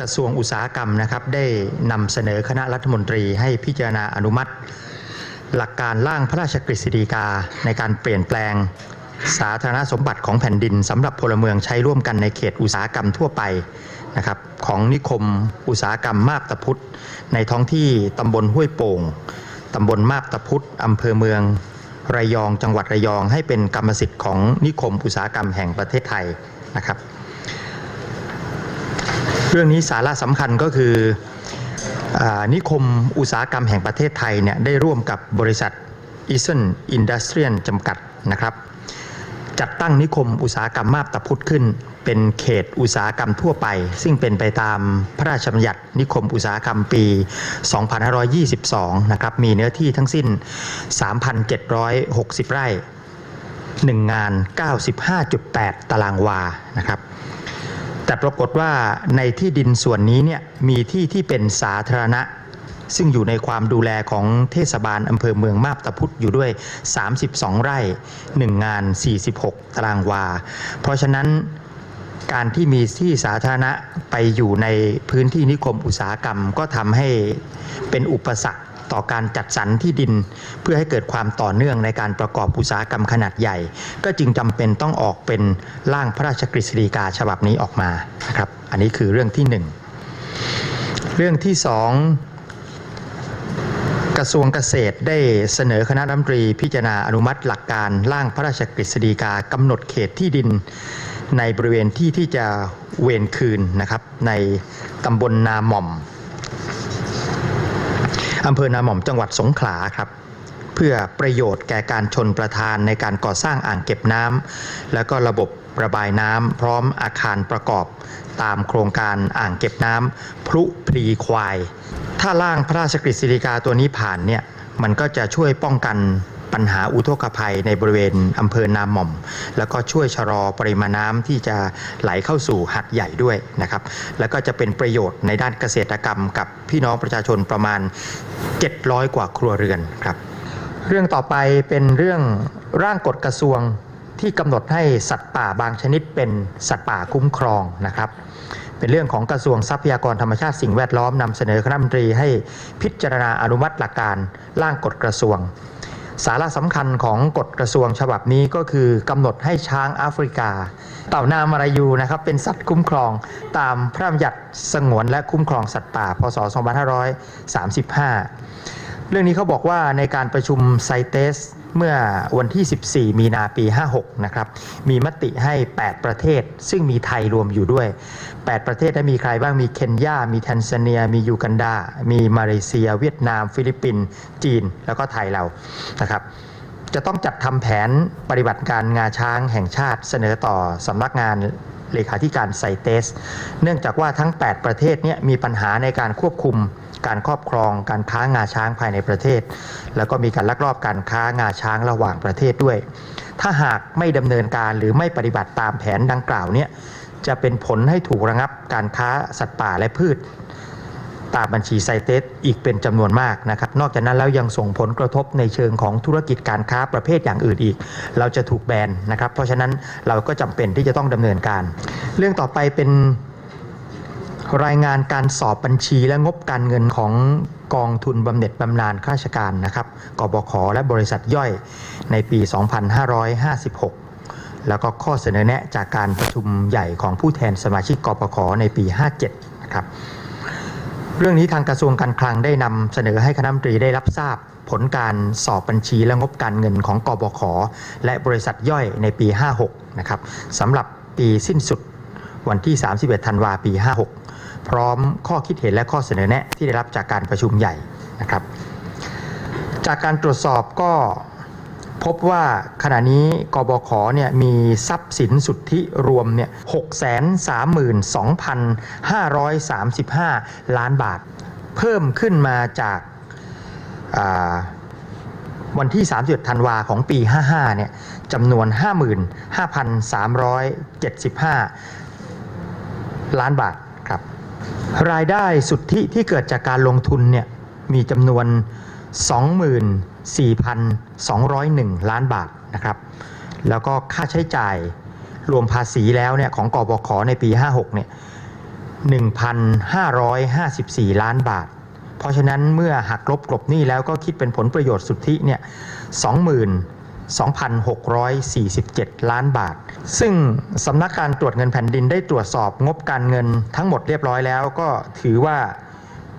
กระทรวงอุตสาหกรรมนะครับได้นำเสนอคณะรัฐมนตรีให้พิจารณาอนุมัติ หลักการร่างพระราชกฤษฎีกาในการเปลี่ยนแปลง สาธารณสมบัติของแผ่นดินสำหรับพลเมืองใช้ร่วมกันในเขตอุตสาหกรรมทั่วไปนะครับของนิคมอุตสาหกรรมมาบตาพุธในท้องที่ตำบลห้วยโป่งตำบลมาบตาพุธอำเภอเมืองระยองจังหวัดระยองให้เป็นกรรมสิทธิ์ของนิคมอุตสาหกรรมแห่งประเทศไทยนะครับ เรื่องนี้สาระสำคัญก็คืออนิคมอุตสาหกรรมแห่งประเทศไทยเนี่ยได้ร่วมกับบริษัท e a s o n Industrial จำกัดนะครับ จัดตั้งนิคมอุตสาหกรรมมาบตาพุธขึ้น เป็นเขตอุตสาหกรรมทั่วไป ซึ่งเป็นไปตามพระราชบัญญัตินิคมอุตสาหกรรมปี 2522 นะครับ มีเนื้อที่ทั้งสิ้น 3,760 ไร่ 1 งาน 95.8 ตารางวานะครับ แต่ปรากฏว่าในที่ดินส่วนนี้เนี่ยมีที่ที่เป็นสาธารณะ ซึ่งอยู่ในความดูแลของเทศบาลอำเภอเมืองมาบตาพุธอยู่ด้วย 32 ไร่ 1 งาน 46 ตารางวา เพราะฉะนั้นการที่มีที่สาธารณะไปอยู่ในพื้นที่นิคมอุตสาหกรรมก็ทำให้เป็นอุปสรรค ต่อการจัดสรรที่ดิน เพื่อให้เกิดความต่อเนื่องในการประกอบอุตสาหกรรมขนาดใหญ่ ก็จึงจำเป็นต้องออกเป็นร่างพระราชกฤษฎีกาฉบับนี้ออกมานะครับอันนี้คือเรื่องที่หนึ่งเรื่องที่สองกระทรวงเกษตรได้เสนอคณะรัฐมนตรีพิจารณาอนุมัติหลักการร่างพระราชกฤษฎีกากำหนดเขตที่ดินในบริเวณที่ที่จะเวนคืนนะครับในตำบลนาหม่อม อำเภอนาหม่อมจังหวัดสงขลาครับ เพื่อประโยชน์แก่การชนประทานในการก่อสร้างอ่างเก็บน้ำและก็ระบบระบายน้ำพร้อมอาคารประกอบ ตามโครงการอ่างเก็บน้ำพลุพรีควาย ถ้าร่างพระราชกฤษฎีกาตัวนี้ผ่านเนี่ยมันก็จะช่วยป้องกัน ปัญหาอุทกภัยในบริเวณอำเภอนาหม่อม แล้วก็ช่วยชะลอปริมาณน้ำที่จะไหลเข้าสู่หัดใหญ่ด้วยนะครับ แล้วก็จะเป็นประโยชน์ในด้านเกษตรกรรมกับพี่น้องประชาชนประมาณ 700 กว่าครัวเรือนครับ เรื่องต่อไปเป็นเรื่องร่างกฎกระทรวงที่กำหนดให้สัตว์ป่าบางชนิดเป็นสัตว์ป่าคุ้มครองนะครับเป็นเรื่องของกระทรวงทรัพยากรธรรมชาติสิ่งแวดล้อมนำเสนอคณะรัฐมนตรีให้พิจารณาอนุมัติหลักการร่างกฎกระทรวง สาระสำคัญของกฎกระทรวงฉบับนี้ก็คือกำหนดให้ช้างแอฟริกา เต่านามารายูนะครับเป็นสัตว์คุ้มครองตามพระราชบัญญัติสงวนและคุ้มครองสัตว์ป่า พศ 2535 เรื่องนี้เขาบอกว่าในการประชุมไซเตส เมื่อวันที่ 14 มีนาปี 56 นะครับ มีมติให้ 8 ประเทศ ซึ่งมีไทยรวมอยู่ด้วย 8 ประเทศได้มีใครบ้าง มีเคนยา มีแทนซาเนีย มียูกันดา มีมาเลเซีย เวียดนาม ฟิลิปปินส์ จีน แล้วก็ไทยเรา นะครับ จะต้องจัดทำแผนปฏิบัติการงาช้างแห่งชาติเสนอต่อสำนักงาน เลขาธิการไซเตส เนื่องจากว่าทั้ง 8 ประเทศเนี่ยมีปัญหาในการควบคุมการครอบครองการค้างาช้างภายในประเทศ แล้วก็มีการลักลอบการค้างาช้างระหว่างประเทศด้วย ถ้าหากไม่ดำเนินการหรือไม่ปฏิบัติตามแผนดังกล่าวเนี่ยจะเป็นผลให้ถูกระงับการค้าสัตว์ป่าและพืช ตามบัญชีไซเตสอีกเป็นจำนวนมากนะครับนอกจากนั้นแล้วยังส่งผลกระทบในเชิงของธุรกิจการค้าประเภทอย่างอื่นอีก เราจะถูกแบนนะครับ เพราะฉะนั้นเราก็จำเป็นที่จะต้องดำเนินการ เรื่องต่อไปเป็นรายงานการสอบบัญชีและงบการเงินของกองทุนบำเหน็จบำนาญข้าราชการนะครับกบขและบริษัทย่อยในปี 2556 แล้วก็ข้อเสนอแนะจากการประชุมใหญ่ของผู้แทนสมาชิกกปขในปี 57 นะครับ เรื่องนี้ทางกระทรวงการคลังได้นำเสนอให้คณะมนตรีได้รับทราบผลการสอบบัญชีและงบการเงินของกบข และบริษัทย่อยในปี 56 นะครับสำหรับปีสิ้นสุดวันที่ 31 ธันวาปี 56 พร้อมข้อคิดเห็นและข้อเสนอแนะที่ได้รับจากการประชุมใหญ่นะครับ จากการตรวจสอบก็ พบว่าขณะนี้กบขเนี่ยมีทรัพย์สินสุทธิรวมเนี่ย632,535ล้านบาท เพิ่มขึ้นมาจากาวันที่ 31 ธันวาของปี 55 เนี่ยจำนวน 55,375 ล้านบาทครับ รายได้สุทธิที่เกิดจากการลงทุนเนี่ยมีจำนวน 24,201 ล้านบาทนะครับ แล้วก็ค่าใช้จ่ายรวมภาษีแล้วเนี่ยของกบขในปี 56 เนี่ย 1,554 ล้านบาท เพราะฉะนั้นเมื่อหักลบกลบหนี้แล้วก็คิดเป็นผลประโยชน์สุทธิเนี่ย 22,647 ล้านบาท ซึ่งสำนักการตรวจเงินแผ่นดินได้ตรวจสอบงบการเงินทั้งหมดเรียบร้อยแล้วก็ถือว่า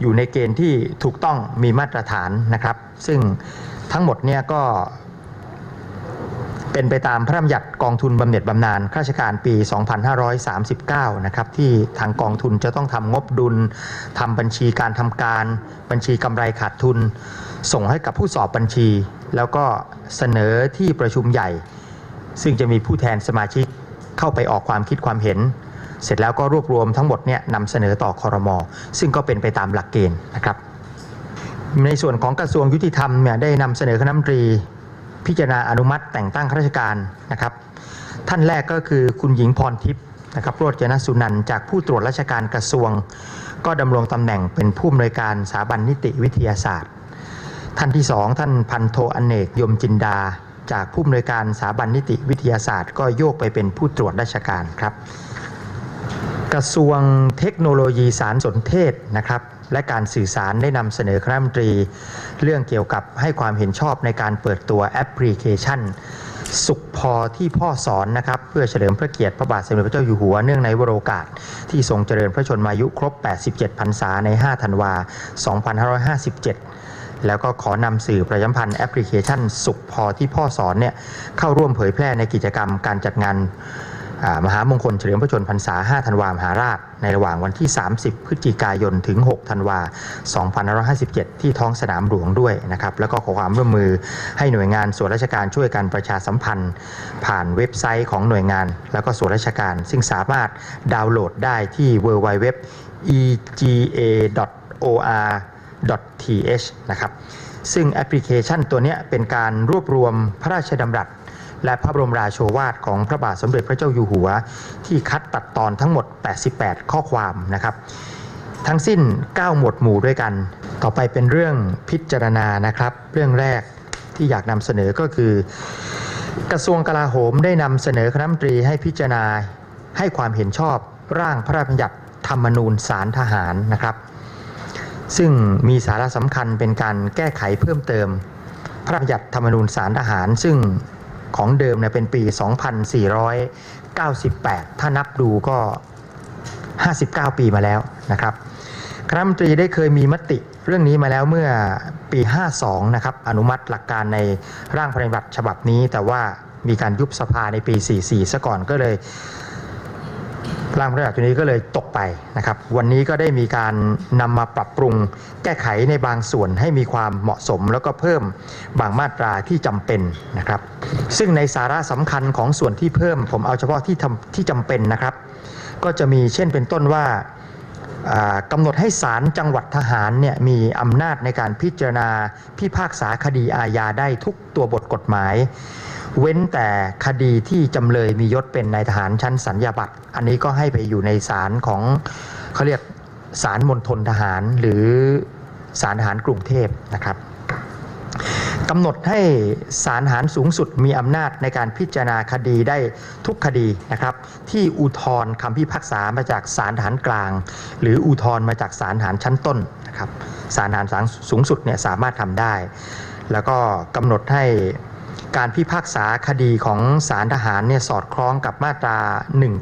อยู่ในเกณฑ์ที่ถูกต้องมีมาตรฐานนะครับ ซึ่งทั้งหมดเนี่ยก็เป็นไปตามพระราชบัญญัติกองทุนบำเหน็จบำนาญข้าราชการปี 2539 นะครับที่ทางกองทุนจะต้องทำงบดุลทำบัญชีการทำการบัญชีกำไรขาดทุน ส่งให้กับผู้สอบบัญชี แล้วก็เสนอที่ประชุมใหญ่ ซึ่งจะมีผู้แทนสมาชิกเข้าไปออกความคิดความเห็น เสร็จแล้วก็รวบรวมทั้งหมดเนี่ยนำเสนอต่อคอรมอซึ่งก็เป็นไปตามหลักเกณฑ์นะครับ ในส่วนของกระทรวงยุติธรรมเนี่ยได้นำเสนอคณะมนตรี พิจารณาอนุมัติแต่งตั้งข้าราชการนะครับ ท่านแรกก็คือคุณหญิงพรทิพย์นะครับโรจนสุนันท์จากผู้ตรวจราชการกระทรวง ก็ดำรงตำแหน่งเป็นผู้อำนวยการสถาบันนิติวิทยาศาสตร์ ท่านที่สองท่านพันโทอเนกยมจินดา จากผู้อำนวยการสถาบันนิติวิทยาศาสตร์ ก็โยกไปเป็นผู้ตรวจราชการครับ กระทรวงเทคโนโลยีสารสนเทศนะครับและการสื่อสารได้นำเสนอคณะรัฐมนตรี เรื่องเกี่ยวกับให้ความเห็นชอบในการเปิดตัวแอปพลิเคชัน สุขพอที่พ่อสอนนะครับเพื่อเฉลิมพระเกียรติพระบาทสมเด็จพระเจ้าอยู่หัวเนื่องในวโรกาส ที่ทรงเจริญพระชนมายุครบ 87 พรรษาใน 5 ธันวา 2557 แล้วก็ขอนำสื่อประชาสัมพันธ์แอปพลิเคชัน สุขพอที่พ่อสอนเนี่ยเข้าร่วมเผยแพร่ในกิจกรรมการจัดงาน มหามงคลเฉลิมพระชนพรรษา 5 ธันวามหาราช ในระหว่างวันที่ 30 พฤศจิกายน ถึง 6 ธันวา 2557 ที่ท้องสนามหลวงด้วยนะครับ แล้วก็ขอความร่วมมือให้หน่วยงานส่วนราชการช่วยกันประชาสัมพันธ์ ผ่านเว็บไซต์ของหน่วยงาน แล้วก็ส่วนราชการ ซึ่งสามารถดาวน์โหลดได้ที่ www ega.or.th นะครับซึ่งแอปพลิเคชันตัวนี้เป็นการรวบรวมพระราชดำรัส และพระบรมราโชวาทของพระบาทสมเด็จพระเจ้าอยู่หัว ที่คัดตัดตอนทั้งหมด 88 ข้อความนะครับ ทั้งสิ้น 9 หมวดหมู่ด้วยกัน ต่อไปเป็นเรื่องพิจารณานะครับ เรื่องแรกที่อยากนำเสนอก็คือ กระทรวงกลาโหมได้นำเสนอคณะมนตรีให้พิจารณาให้ความเห็นชอบร่างพระราชบัญญัติธรรมนูญสารทหารนะครับ ซึ่งมีสาระสำคัญเป็นการแก้ไขเพิ่มเติม พระราชบัญญัติธรรมนูญสารทหาร ซึ่ง ของเดิมเนี่ยเป็นปี 2498 ถ้านับดูก็ 59 ปีมาแล้วนะครับคณะรัฐมนตรีได้เคยมีมติเรื่องนี้มาแล้วเมื่อปี 52 นะครับ อนุมัติหลักการในร่างพระราชบัญญัติฉบับนี้ แต่ว่ามีการยุบสภาในปี 44 ซะก่อนก็เลย ร่างพระราชบัญญัติตัวนี้ก็เลยตกไปนะครับ วันนี้ก็ได้มีการนำมาปรับปรุงแก้ไขในบางส่วนให้มีความเหมาะสม แล้วก็เพิ่มบางมาตราที่จำเป็นนะครับ ซึ่งในสาระสำคัญของส่วนที่เพิ่ม ผมเอาเฉพาะที่ทำที่จำเป็นนะครับ ก็จะมีเช่นเป็นต้นว่าอ่ากำหนดให้ศาลจังหวัดทหารเนี่ยมีอำนาจในการพิจารณาพิพากษาคดีอาญาได้ทุกตัวบทกฎหมาย เว้นแต่คดีที่จำเลยมียศเป็นนายทหารชั้นสัญญาบัตรอันนี้ก็ให้ไปอยู่ในศาลของเขาเรียกศาลมณฑลทหารหรือศาลทหารกรุงเทพนะครับกำหนดให้ศาลทหารสูงสุดมีอำนาจในการพิจารณาคดีได้ทุกคดีนะครับ ที่อุทธรณ์คำพิพากษามาจากศาลทหารกลาง หรืออุทธรณ์มาจากศาลทหารชั้นต้นนะครับศาลทหารสูงสุดเนี่ยสามารถทำได้ แล้วก็กำหนดให้ การพิพากษาคดีของสารทหารเนี่ยสอดคล้องกับมาตรา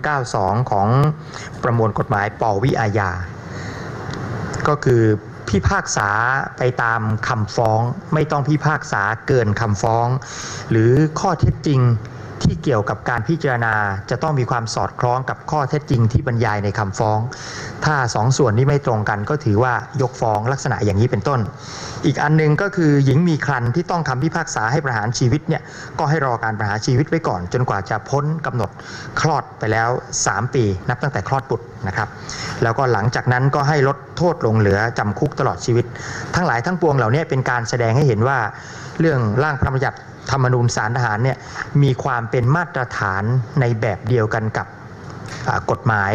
192 ของประมวลกฎหมายปวิอาญา ก็คือพิพากษาไปตามคำฟ้อง ไม่ต้องพิพากษาเกินคำฟ้อง หรือข้อเท็จจริง ที่เกี่ยวกับการพิจารณาจะต้องมีความสอดคล้องกับข้อเท็จจริงที่บรรยายในคำฟ้อง ถ้าสองส่วนนี้ไม่ตรงกันก็ถือว่ายกฟ้องลักษณะอย่างนี้เป็นต้น อีกอันหนึงก็คือหญิงมีครรภ์ที่ต้องคำพิพากษาให้ประหารชีวิตเนี่ยก็ให้รอการประหารชีวิตไว้ก่อน จนกว่าจะพ้นกำหนดคลอดไปแล้ว 3 ปี นับตั้งแต่คลอดบุตรนะครับแล้วก็หลังจากนั้นก็ให้ลดโทษลงเหลือจำคุกตลอดชีวิต ทั้งหลายทั้งปวงเหล่านี้เป็นการแสดงให้เห็นว่าเรื่องร่างพระบัญญัติธรรมนูญสารทหารเนี่ยมีความเป็นมาตรฐานในแบบเดียวกันกับกฎหมาย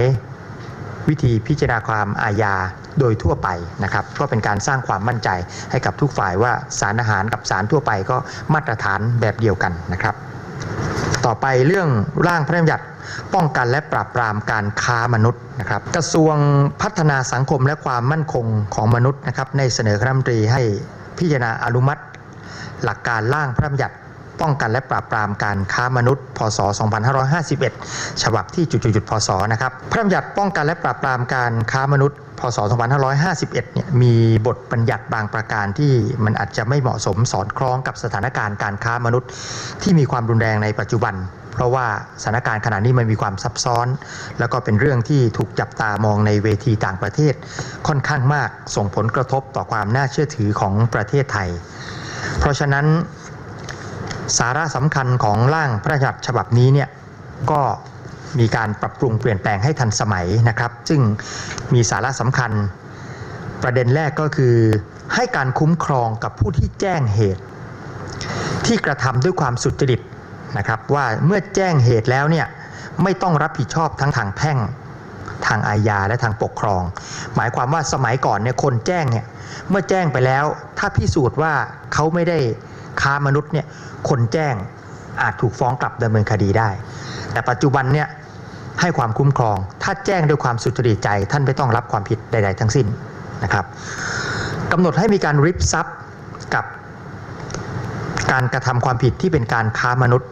วิธีพิจารณาความอาญาโดยทั่วไปนะครับก็เป็นการสร้างความมั่นใจให้กับทุกฝ่ายว่าสารอาหารกับสารทั่วไปก็มาตรฐานแบบเดียวกันนะครับ ต่อไปเรื่องร่างพระราชบัญญัติป้องกันและปราบปรามการค้ามนุษย์นะครับ กระทรวงพัฒนาสังคมและความมั่นคงของมนุษย์นะครับในเสนอคณะรัฐมนตรีให้พิจารณาอนุมัติ หลักการร่างพระราชบัญญัติป้องกันและปราบปรามการค้ามนุษย์ พศ 2551 ฉบับที่จุดๆพศนะครับ พระราชบัญญัติป้องกันและปราบปรามการค้ามนุษย์ พศ 2551 เนี่ยมีบทบัญญัติบางประการที่มันอาจจะไม่เหมาะสมสอดคล้องกับสถานการณ์การค้ามนุษย์ ที่มีความรุนแรงในปัจจุบัน เพราะว่าสถานการณ์ขณะนี้มันมีความซับซ้อน แล้วก็เป็นเรื่องที่ถูกจับตามองในเวทีต่างประเทศ ค่อนข้างมากส่งผลกระทบต่อความน่าเชื่อถือของประเทศไทย เพราะฉะนั้นสาระสำคัญของร่างพระราชบัญญัติฉบับนี้เนี่ยก็ มีการปรับปรุงเปลี่ยนแปลงให้ทันสมัยนะครับ ซึ่งมีสาระสำคัญ ประเด็นแรกก็คือ ให้การคุ้มครองกับผู้ที่แจ้งเหตุ ที่กระทำด้วยความสุจริตนะครับ ว่าเมื่อแจ้งเหตุแล้วเนี่ยไม่ต้องรับผิดชอบทั้งทางแพ่งทางอาญาและทางปกครอง หมายความว่าสมัยก่อนเนี่ยคนแจ้งเนี่ยเมื่อแจ้งไปแล้ว ถ้าพิสูจน์ว่าเขาไม่ได้ค้ามนุษย์เนี่ยคนแจ้งอาจถูกฟ้องกลับดำเนินคดีได้ แต่ปัจจุบันเนี่ย ให้ความคุ้มครอง ถ้าแจ้งด้วยความสุจริตใจ ท่านไม่ต้องรับความผิดใด ๆ ทั้งสิ้นนะครับกำหนดให้มีการริบทรัพย์กับการกระทำความผิดที่เป็นการค้ามนุษย์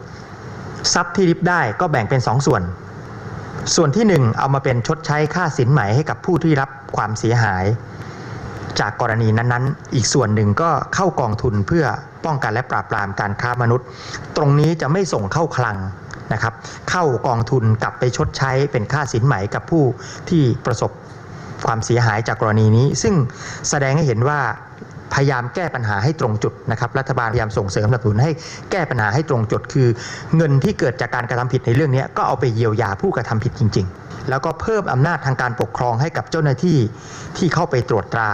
ทรัพย์ที่ริบได้ก็แบ่งเป็นสองส่วน ส่วนที่ 1 เอามาเป็นชดใช้ค่าสินไหมให้กับผู้ที่รับความเสียหาย จากกรณีนั้นๆ อีกส่วนหนึ่งก็เข้ากองทุนเพื่อป้องกันและปราบปรามการค้ามนุษย์ ตรงนี้จะไม่ส่งเข้าคลัง นะครับเข้ากองทุนกลับไปชดใช้เป็นค่าสินไหมกับผู้ที่ประสบความเสียหายจากกรณีนี้ ซึ่งแสดงให้เห็นว่าพยายามแก้ปัญหาให้ตรงจุดนะครับรัฐบาลพยายามส่งเสริมสนับสนุนให้แก้ปัญหาให้ตรงจุด คือ เงินที่เกิดจากการกระทำผิดในเรื่องนี้ก็เอาไปเยียวยาผู้กระทำผิดจริง ๆ แล้วก็เพิ่มอำนาจทางการปกครองให้กับเจ้าหน้าที่ที่เข้าไปตรวจตรา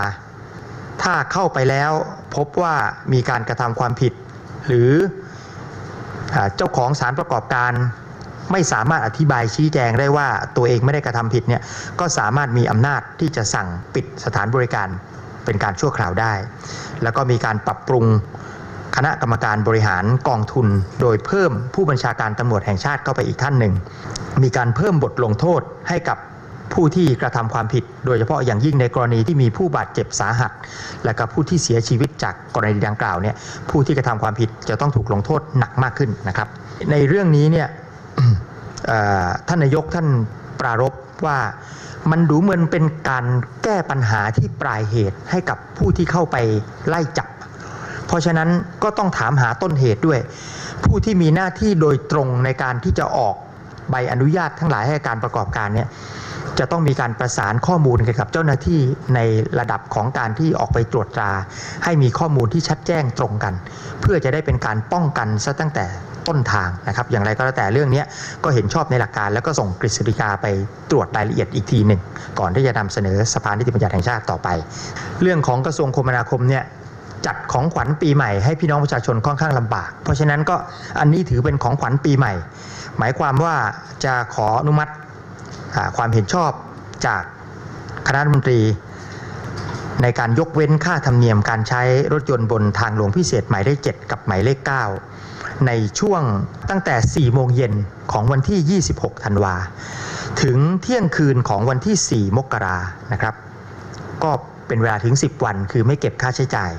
ถ้าเข้าไปแล้วพบว่ามีการกระทำความผิด หรือ เจ้าของสารประกอบการไม่สามารถอธิบายชี้แจงได้ว่าตัวเองไม่ได้กระทำผิดเนี่ยก็สามารถมีอำนาจที่จะสั่งปิดสถานบริการเป็นการชั่วคราวได้ แล้วก็มีการปรับปรุงคณะกรรมการบริหารกองทุน โดยเพิ่มผู้บัญชาการตำรวจแห่งชาติเข้าไปอีกท่านหนึ่ง มีการเพิ่มบทลงโทษให้กับ ผู้ที่กระทำความผิด โดยเฉพาะอย่างยิ่งในกรณีที่มีผู้บาดเจ็บสาหัส และก็ผู้ที่เสียชีวิตจากกรณีดังกล่าวเนี่ยผู้ที่กระทำความผิดจะต้องถูกลงโทษหนักมากขึ้นนะครับ ในเรื่องนี้เนี่ยท่านนายกท่านปรารภว่ามันดูเหมือนเป็นการแก้ปัญหาที่ปลายเหตุให้กับผู้ที่เข้าไปไล่จับ เพราะฉะนั้นก็ต้องถามหาต้นเหตุด้วย ผู้ที่มีหน้าที่โดยตรงในการที่จะออกใบอนุญาตทั้งหลายให้การประกอบการเนี่ย จะต้องมีการประสานข้อมูลกันกับเจ้าหน้าที่ในระดับของการที่ออกไปตรวจตรา ให้มีข้อมูลที่ชัดแจ้งตรงกัน เพื่อจะได้เป็นการป้องกันซะตั้งแต่ต้นทางนะครับ อย่างไรก็แล้วแต่เรื่องนี้ก็เห็นชอบในหลักการ แล้วก็ส่งกฤษฎีกาไปตรวจรายละเอียดอีกทีหนึ่ง ก่อนที่จะนำเสนอสภานิติบัญญัติแห่งชาติต่อไป เรื่องของกระทรวงคมนาคมเนี่ยจัดของขวัญปีใหม่ให้พี่น้องประชาชนค่อนข้างลำบาก เพราะฉะนั้นก็อันนี้ถือเป็นของขวัญปีใหม่ หมายความว่าจะขออนุมัติ ความเห็นชอบจากคณะรัฐมนตรี ในการยกเว้นค่าธรรมเนียมการใช้รถยนต์บนทางหลวงพิเศษหมายเลข 7 กับหมายเลข 9 ในช่วงตั้งแต่ 4 โมงเย็นของวันที่ 26 ธันวา ถึงเที่ยงคืนของวันที่ 4 มกรานะครับ ก็เป็นเวลาถึง 10 วันคือไม่เก็บค่าใช้จ่าย